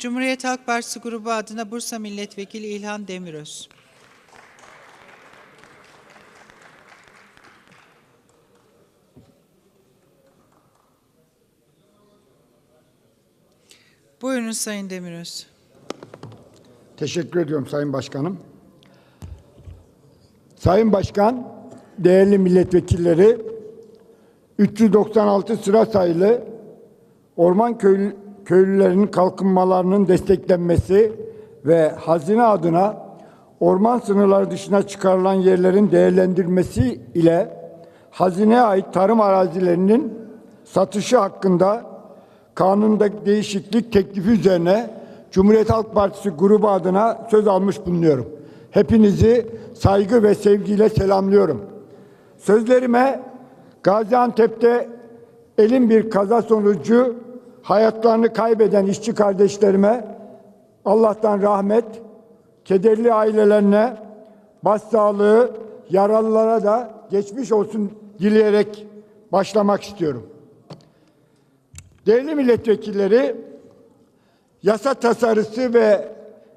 Cumhuriyet Halk Partisi grubu adına Bursa Milletvekili İlhan Demiröz. Buyurun Sayın Demiröz. Teşekkür ediyorum Sayın Başkanım. Sayın Başkan, değerli milletvekilleri, 396 sıra sayılı orman köylü, köylülerinin kalkınmalarının desteklenmesi ve hazine adına orman sınırları dışına çıkarılan yerlerin değerlendirilmesi ile hazineye ait tarım arazilerinin satışı hakkında kanundaki değişiklik teklifi üzerine Cumhuriyet Halk Partisi grubu adına söz almış bulunuyorum. Hepinizi saygı ve sevgiyle selamlıyorum. Sözlerime Gaziantep'te elin bir kaza sonucu hayatlarını kaybeden işçi kardeşlerime Allah'tan rahmet, kederli ailelerine başsağlığı, yaralılara da geçmiş olsun dileyerek başlamak istiyorum. Değerli milletvekilleri, yasa tasarısı ve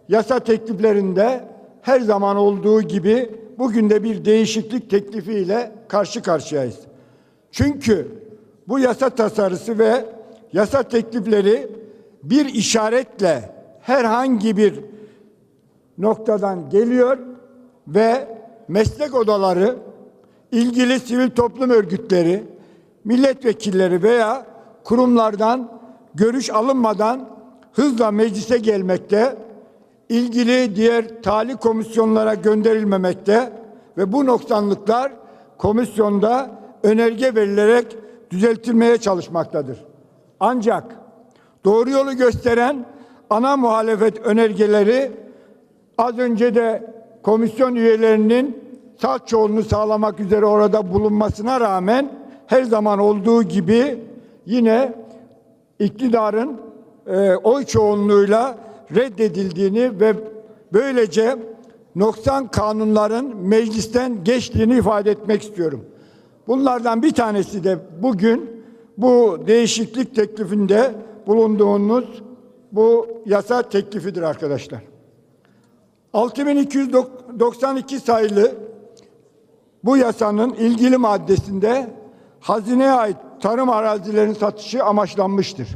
yasa tekliflerinde her zaman olduğu gibi bugün de bir değişiklik teklifiyle karşı karşıyayız. Çünkü bu yasa tasarısı ve yasa teklifleri bir işaretle herhangi bir noktadan geliyor ve meslek odaları, ilgili sivil toplum örgütleri, milletvekilleri veya kurumlardan görüş alınmadan hızla meclise gelmekte, ilgili diğer tali komisyonlara gönderilmemekte ve bu noksanlıklar komisyonda önerge verilerek düzeltilmeye çalışmaktadır. Ancak doğru yolu gösteren ana muhalefet önergeleri az önce de komisyon üyelerinin salt çoğunluğu sağlamak üzere orada bulunmasına rağmen her zaman olduğu gibi yine iktidarın e, oy çoğunluğuyla reddedildiğini ve böylece noksan kanunların meclisten geçtiğini ifade etmek istiyorum. Bunlardan bir tanesi de bugün bu değişiklik teklifinde bulunduğunuz bu yasa teklifidir arkadaşlar. 6292 sayılı bu yasanın ilgili maddesinde hazineye ait tarım arazilerinin satışı amaçlanmıştır.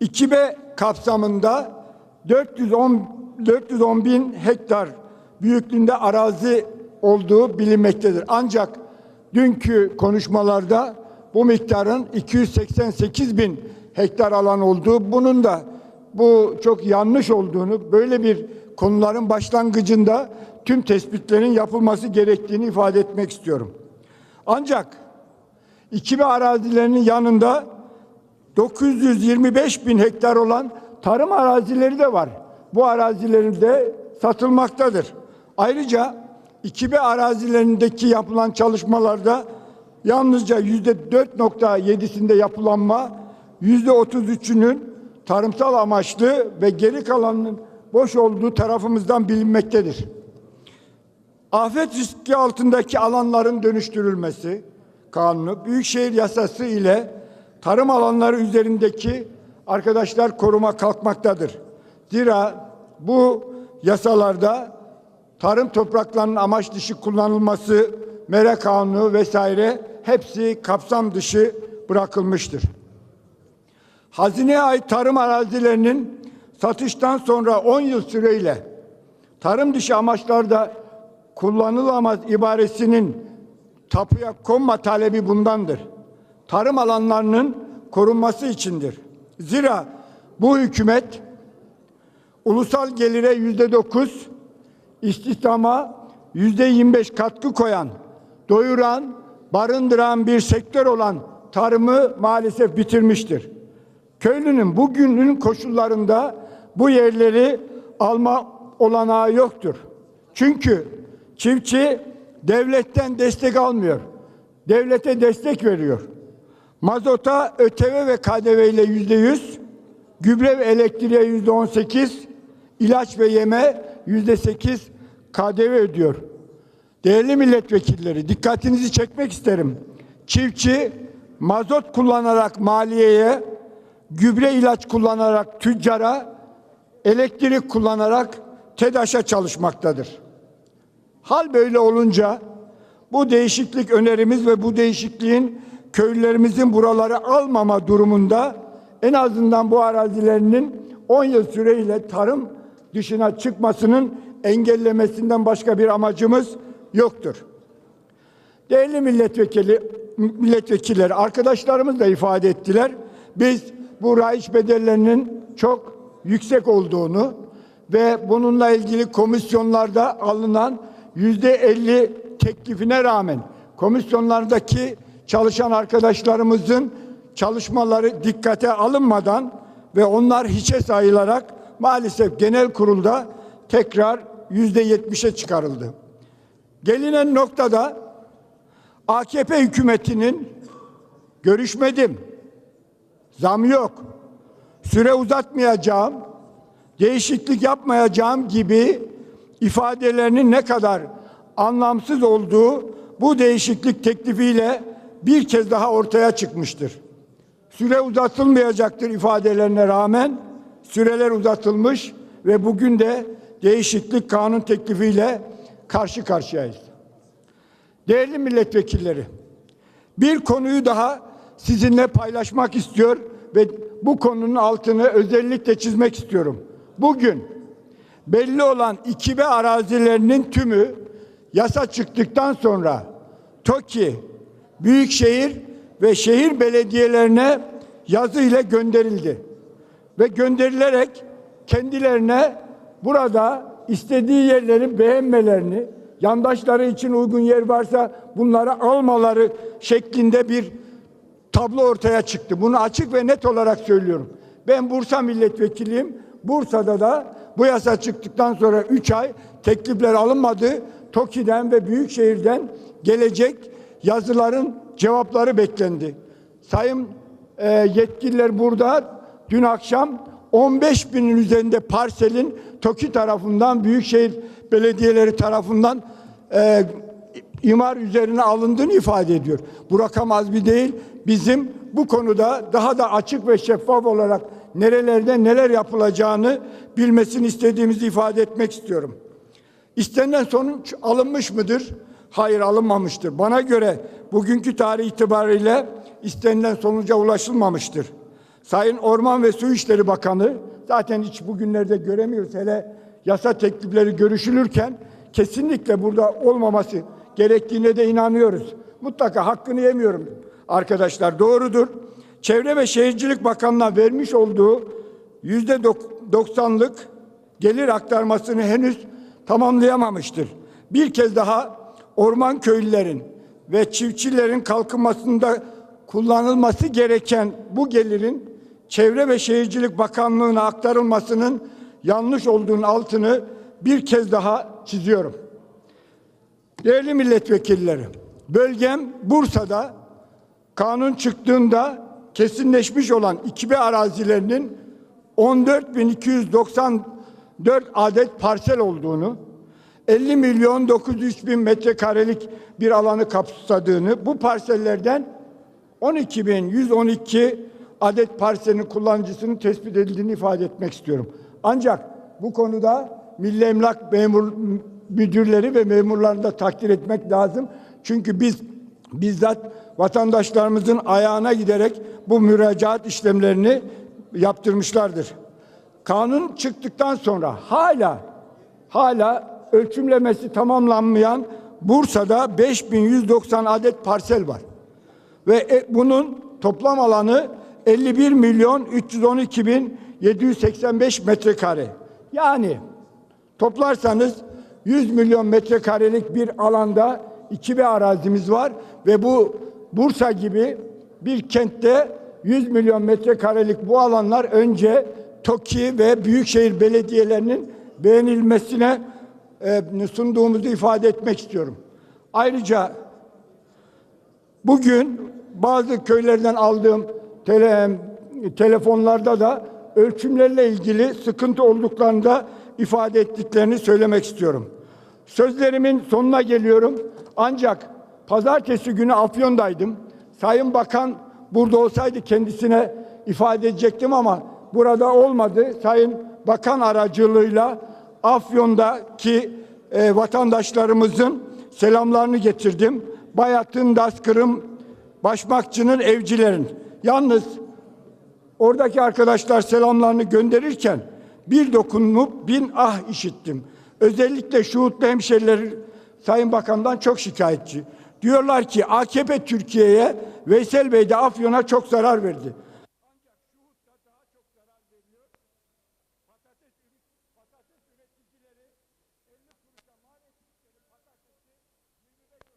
2B kapsamında 410 410 bin hektar büyüklüğünde arazi olduğu bilinmektedir. Ancak dünkü konuşmalarda bu miktarın 288 bin hektar alan olduğu, bunun da bu çok yanlış olduğunu, böyle bir konuların başlangıcında tüm tespitlerin yapılması gerektiğini ifade etmek istiyorum. Ancak 2000 arazilerinin yanında 925 bin hektar olan tarım arazileri de var. Bu arazilerin de satılmaktadır. Ayrıca 2000 arazilerindeki yapılan çalışmalarda yalnızca yüzde 4.7'sinde yapılanma, yüzde 33'ünün tarımsal amaçlı ve geri kalanının boş olduğu tarafımızdan bilinmektedir. Afet riski altındaki alanların dönüştürülmesi kanunu, Büyükşehir Yasası ile tarım alanları üzerindeki arkadaşlar koruma kalkmaktadır. Zira bu yasalarda tarım topraklarının amaç dışı kullanılması, mera kanunu vesaire hepsi kapsam dışı bırakılmıştır. Hazineye ait tarım arazilerinin satıştan sonra 10 yıl süreyle tarım dışı amaçlarda kullanılamaz ibaresinin tapuya konma talebi bundandır. Tarım alanlarının korunması içindir. Zira bu hükümet ulusal gelire yüzde dokuz, istihdama yüzde yirmi beş katkı koyan, doyuran, barındıran bir sektör olan tarımı maalesef bitirmiştir. Köylünün bugünün koşullarında bu yerleri alma olanağı yoktur. Çünkü çiftçi devletten destek almıyor. Devlete destek veriyor. Mazota ÖTV ve KDV ile yüzde yüz, gübre ve elektriğe yüzde on sekiz, ilaç ve yeme yüzde sekiz KDV ödüyor. Değerli milletvekilleri dikkatinizi çekmek isterim. Çiftçi mazot kullanarak maliyeye, gübre ilaç kullanarak tüccara elektrik kullanarak TEDAŞ'a çalışmaktadır. Hal böyle olunca bu değişiklik önerimiz ve bu değişikliğin köylülerimizin buraları almama durumunda en azından bu arazilerinin 10 yıl süreyle tarım dışına çıkmasının engellemesinden başka bir amacımız yoktur. Değerli milletvekili, milletvekilleri, arkadaşlarımız da ifade ettiler. Biz bu raiç bedellerinin çok yüksek olduğunu ve bununla ilgili komisyonlarda alınan yüzde elli teklifine rağmen komisyonlardaki çalışan arkadaşlarımızın çalışmaları dikkate alınmadan ve onlar hiçe sayılarak maalesef genel kurulda tekrar yüzde yetmişe çıkarıldı. Gelinen noktada AKP hükümetinin görüşmedim, zam yok, süre uzatmayacağım, değişiklik yapmayacağım gibi ifadelerinin ne kadar anlamsız olduğu bu değişiklik teklifiyle bir kez daha ortaya çıkmıştır. Süre uzatılmayacaktır ifadelerine rağmen süreler uzatılmış ve bugün de değişiklik kanun teklifiyle karşı karşıyayız. Değerli milletvekilleri, bir konuyu daha sizinle paylaşmak istiyor ve bu konunun altını özellikle çizmek istiyorum. Bugün belli olan İKİBE arazilerinin tümü yasa çıktıktan sonra TOKİ, Büyükşehir ve şehir belediyelerine yazı ile gönderildi. Ve gönderilerek kendilerine burada istediği yerleri beğenmelerini, yandaşları için uygun yer varsa bunları almaları şeklinde bir tablo ortaya çıktı. Bunu açık ve net olarak söylüyorum. Ben Bursa milletvekiliyim. Bursa'da da bu yasa çıktıktan sonra 3 ay teklifler alınmadı. TOKİ'den ve Büyükşehir'den gelecek yazıların cevapları beklendi. Sayın e, yetkililer burada dün akşam 15 binin üzerinde parselin TOKİ tarafından, Büyükşehir Belediyeleri tarafından e, imar üzerine alındığını ifade ediyor. Bu rakam az bir değil. Bizim bu konuda daha da açık ve şeffaf olarak nerelerde neler yapılacağını bilmesini istediğimizi ifade etmek istiyorum. İstenilen sonuç alınmış mıdır? Hayır alınmamıştır. Bana göre bugünkü tarih itibariyle istenilen sonuca ulaşılmamıştır. Sayın Orman ve Su İşleri Bakanı zaten hiç bugünlerde göremiyoruz hele yasa teklifleri görüşülürken kesinlikle burada olmaması gerektiğine de inanıyoruz. Mutlaka hakkını yemiyorum arkadaşlar doğrudur. Çevre ve Şehircilik Bakanı'na vermiş olduğu yüzde doksanlık gelir aktarmasını henüz tamamlayamamıştır. Bir kez daha orman köylülerin ve çiftçilerin kalkınmasında kullanılması gereken bu gelirin Çevre ve Şehircilik Bakanlığı'na aktarılmasının yanlış olduğunun altını bir kez daha çiziyorum. Değerli milletvekilleri, bölgem Bursa'da kanun çıktığında kesinleşmiş olan 2B arazilerinin 14.294 adet parsel olduğunu, 50 milyon 903 bin metrekarelik bir alanı kapsadığını, bu parsellerden 12.112 adet parselin kullanıcısının tespit edildiğini ifade etmek istiyorum. Ancak bu konuda Milli Emlak memur müdürleri ve memurlarını da takdir etmek lazım. Çünkü biz bizzat vatandaşlarımızın ayağına giderek bu müracaat işlemlerini yaptırmışlardır. Kanun çıktıktan sonra hala hala ölçümlemesi tamamlanmayan Bursa'da 5190 adet parsel var. Ve e, bunun toplam alanı 51 milyon 312 bin 785 metrekare. Yani toplarsanız 100 milyon metrekarelik bir alanda iki bir arazimiz var ve bu Bursa gibi bir kentte 100 milyon metrekarelik bu alanlar önce TOKİ ve büyükşehir belediyelerinin beğenilmesine e, sunduğumuzu ifade etmek istiyorum. Ayrıca bugün bazı köylerden aldığım tele, telefonlarda da ölçümlerle ilgili sıkıntı olduklarında ifade ettiklerini söylemek istiyorum. Sözlerimin sonuna geliyorum. Ancak pazartesi günü Afyon'daydım. Sayın Bakan burada olsaydı kendisine ifade edecektim ama burada olmadı. Sayın bakan aracılığıyla Afyon'daki e, vatandaşlarımızın selamlarını getirdim. Bayat'ın, Daskır'ın, Başmakçı'nın, evcilerin. Yalnız oradaki arkadaşlar selamlarını gönderirken bir dokunup bin ah işittim. Özellikle Şuhutlu hemşerileri Sayın Bakan'dan çok şikayetçi. Diyorlar ki AKP Türkiye'ye Veysel Bey de Afyon'a çok zarar verdi.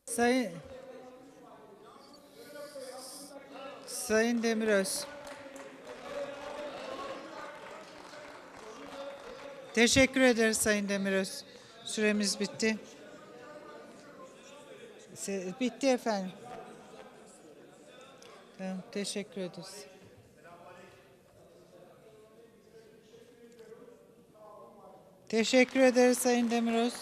Sayın Sayın Demiröz. Teşekkür ederiz Sayın Demiröz. Süremiz bitti. Bitti efendim. Tamam, teşekkür ederiz. Teşekkür ederiz Sayın Demiröz.